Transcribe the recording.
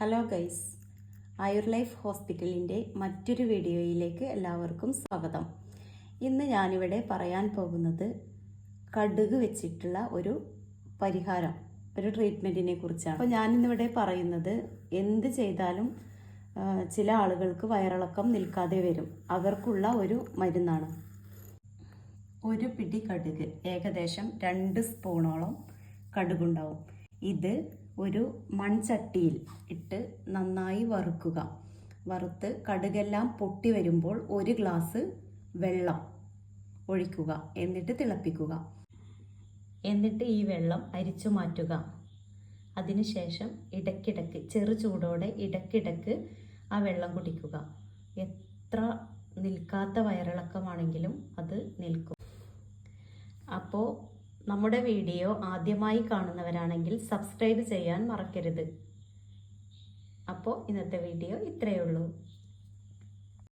Hello guys ആയുർ life ഹോസ്പിറ്റലിന്റെ മറ്റൊരു വീഡിയോയിലേക്ക് എല്ലാവർക്കും സ്വാഗതം. ഇന്ന് ഞാനിവിടെ പറയാൻ പോകുന്നത് കടുക് വെച്ചിട്ടുള്ള ഒരു പരിഹാരം ഒരു ട്രീറ്റ്മെന്റിനെ കുറിച്ചാണ്. അപ്പോൾ ഞാനിന്നിവിടെ പറയുന്നത് എന്ത് ചെയ്താലും ചില ആളുകൾക്ക് വയറിളക്കം നിൽക്കാതെ വരും. അവർക്കുള്ള ഒരു മരുന്നാണ്. ഒരു പിടി കടുക് ഏകദേശം രണ്ട് സ്പൂണോളം കടുകുണ്ടാവും. ഇത് ഒരു മൺചട്ടിയിൽ ഇട്ട് നന്നായി വറുക്കുക. വറുത്ത് കടുകെല്ലാം പൊട്ടി വരുമ്പോൾ ഒരു ഗ്ലാസ് വെള്ളം ഒഴിക്കുക. എന്നിട്ട് തിളപ്പിക്കുക. എന്നിട്ട് ഈ വെള്ളം അരിച്ചു മാറ്റുക. അതിനുശേഷം ഇടയ്ക്കിടയ്ക്ക് ചെറു ചൂടോടെ ഇടയ്ക്കിടയ്ക്ക് ആ വെള്ളം കുടിക്കുക. എത്ര നിൽക്കാത്ത വയറിളക്കമാണെങ്കിലും അത് നിൽക്കും. അപ്പോൾ നമ്മുടെ വീഡിയോ ആദ്യമായി കാണുന്നവരാണെങ്കിൽ സബ്സ്ക്രൈബ് ചെയ്യാൻ മറക്കരുത്. അപ്പോൾ ഇന്നത്തെ വീഡിയോ ഇത്രയേ ഉള്ളൂ.